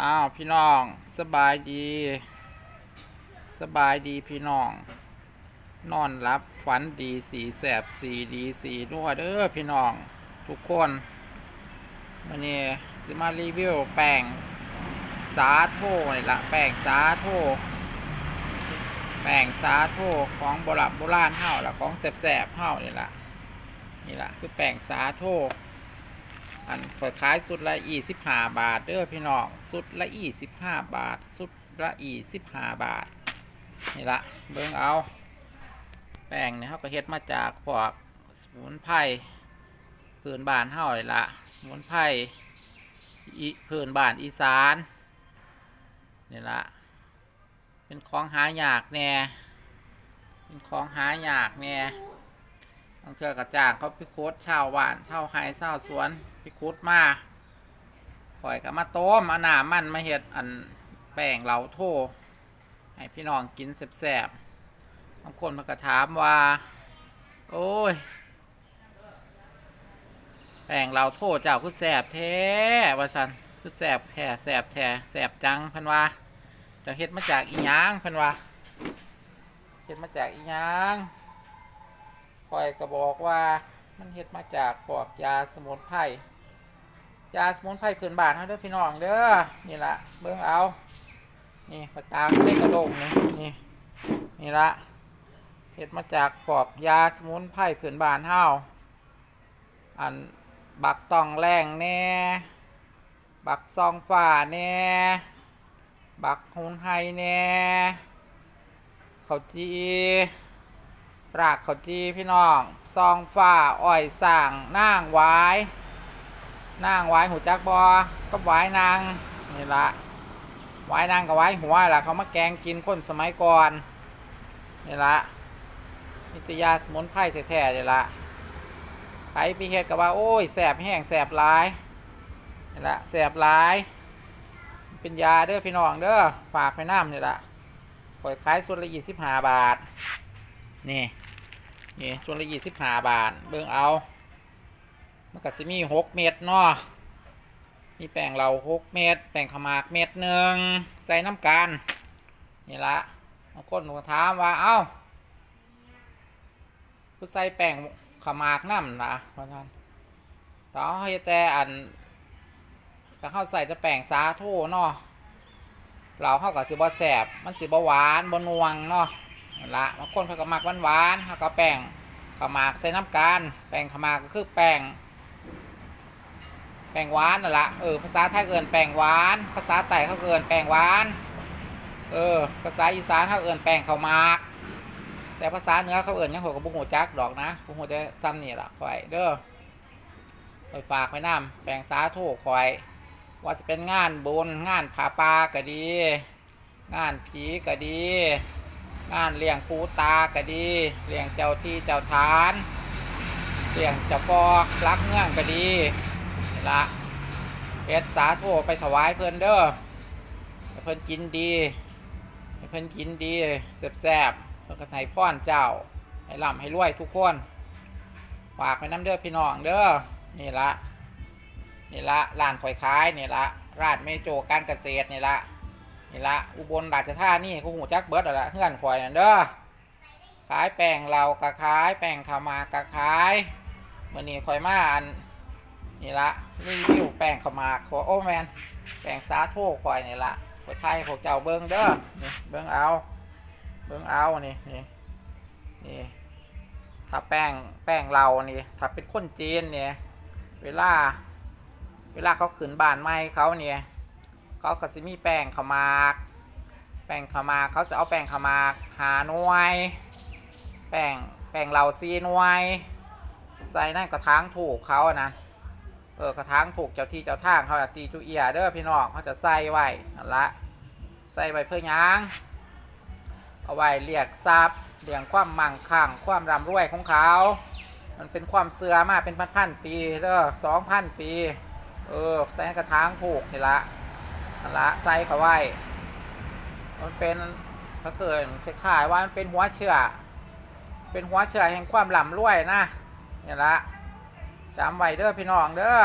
อ้าวพี่น้องสบายดี สบายดีพี่น้อง นอนรับฝันดีสีแสบสีดีสีนัวเด้อพี่น้อง ทุกคนวันนี้สิมารีวิวแป้งสาโทนี่ละแป้งสาโทแป้งสาโทของโบราณโบราณเฮาละของแสบๆเฮานี่ละนี่ละคือแป้งสาโท อันเปิดขายสุดละยี่สิบห้าบาท เด้อพี่น้องสุดละยี่สิบห้าบาท สุดละยี่สิบห้าบาท นี่ละเบิ่งเอา แป้งเนี่ยเขาก็เฮ็ดมาจากพวกสมุนไพรพื้นบ้านเฮาเลยละสมุนไพรอีพื้นบ้านอีสานนี่ละเป็นของหายากแน่เป็นของหายากแน่บางเทื่อกระจ่างเขาไปโคดชาวบ้านชาวไฮชาวสวน ไปโคดมาข่อยก็มาต้มอาหนามันมาเฮ็ดอันแป้งเหลาโทให้พี่น้องกินแซ่บๆบางคนมันก็ถามว่า โอ้ยแป้งเราโทษเจ้าคือแสบแท้ว่าฉันคือแสบแท้แสบแท้แสบจังเพันว่าจะเฮ็ดมาจากอีหยังเพันว่าเฮ็ดมาจากอีหยังคอยก็บอกว่ามันเฮ็ดมาจากปอกยาสมุนไพร ยาสมุนไพรพื้นบ้านเฮาเด้อพี่น้องเด้อนี่ละเบิ่งเอา นี่ปตามเล็กกระโดงนี่นี่นี่ละเห็ดมาจากปอบยาสมุนไพรผืนบานเฮาอันบักตองแรงแน่บักซองฝ่าแน่บักฮุนไฮแน่เขาจีรากเขาจีพี่น้องซองฝ่าอ้อยสั่งนางไว้ นางไว้หูจักบอก็ไว้นางนี่ละไว้นางกับไว้หัวล่ะเขามาแกงกินคนสมัยก่อนนี่ละนิตยาสมุนไพรแท้ๆนี่ละไผพี่เฮ็ดกับว่า โอ้ยแสบแห้งแสบหลายนี่ละแสบหลาย เป็นยาเด้อพี่น้องเด้อฝากไปน้ำนี่ละปล่อยขายส่วนละยี่สิบห้าบาทนี่นี่ส่วนละยี่สิบห้าบาทเบิ่งเอา มันก็สิมีหกเม็ดเนาะมีแป้งเราหกเม็ดแป้งขมากเม็ดหนึ่งใส่น้ำกันนี่ละบางคนก็ถามว่าเอ้าคือใส่แป้งขมากน้ำนะเพราะนั้นต่อให้แต่อันก็เข้าใส่แต่แป้งสาโทเนาะเราเข้ากับสิบ่แสบมันสิบ่หวานบนวงเนาะนั่ละบางคนเขาก็มักหวานหวานๆเขาก็แป้งขมากใส่น้ำกันแป้งขมากก็คือแป้ง แป้งหวานนั่นละเออภาษาไทยเอินแป้งหวาน ภาษาใต้เขาเอินแป้งหวานเออภาษาอีสานเขาเอินแป้งเขามากแต่ภาษาเหนือเขาเอินยังหัวกับบุ้งหัวจักดอกนะบุ้งหัวจะซ้ำนี่ละคอยเด้อคอยฝากไว้น้ำแป้งสาโทคอย ว่าจะเป็นงานบุญงานผาปาก็ดี งานผีก็ดี งานเลี้ยงปูตาก็ดีเลี้ยงเจ้าที่เจ้าทานเลี้ยงเจ้าปอรักเงื่องก็ดี ละเพชรสาโทไปถวายเพิ่นเด้อเพิ่นกินดีเพิ่นกินดีแซ่บๆเพิ่นก็ใส่พ่อนเจ้า ให้ร่ำให้รวยทุกคนฝากไปน้ำเด้อพี่น้องเด้อนี่ละนี่ละร้านข่อยขายนี่ละร้านเมโจการเกษตรนี่ละนี่ละอุบลราชธานีกูหูจักเบิร์ดล้วละเงื่อนข่อยนั่นเด้อขายแป้งเรากะขาย แป้งขามากกะขายเมื่อนี้ข่อยมาอัน นี่ละรีวิวแป้งขมากขอโอแมนแป้งสาโทข่อยนี่ละข่อยไทยพวกเจ้าเบิ้งเด้อนี่เบิ้งเอา เบิ้งเอานี่นี่นี่ถ้าแป้งแป้งเรานี่ ถ้าเป็นคนจีนเนี่ย เวลา เวลาเขาขืนบานไม้เขาเนี่ยเขาก็สิมีแป้งขาวหมาก แป้งขาวหมากเขาจะเอาแป้งขาวหมากหาหน่วย แป้งแป้งเหลาซีหน่วย ใส่นั่นกระถางถูกเขาอะนะ เออกระถางถูกเจ้าที่เจ้าทางเขาจะตีจุเอียเด้อพี่น้องเขาจะใส่ไว้นั่นละใส่ไว้เพื่อยังเอาไว้เรียกทรัพย์เรียงความมั่งคั่งความร่ำรวยของเขา มันเป็นความเสื่อมาเป็นพันๆปีเด้อสองพันปี เออใส่กระถางผูกนี่ละนั่นละใส่เขาไว้ มันเป็นเขาเกิดคล้ายว่ามันเป็นหัวเชื่อเป็นหัวเชื่อแห่งความหล่ำรวยนะนี่ละ จำไว้เด้อพี่น้องเด้อ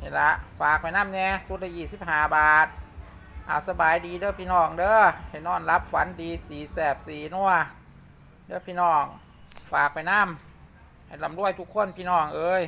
นี่ละฝากไปน้ำเนี่ยสุดละยี่สิบห้าบาทอาสบายดีเด้อพี่น้องเด้อให้นอนรับฝันดีสีแสบสีนัวเด้อพี่น้อง ฝากไปน้ำให้ลำรวยทุกคนพี่น้องเอ้ย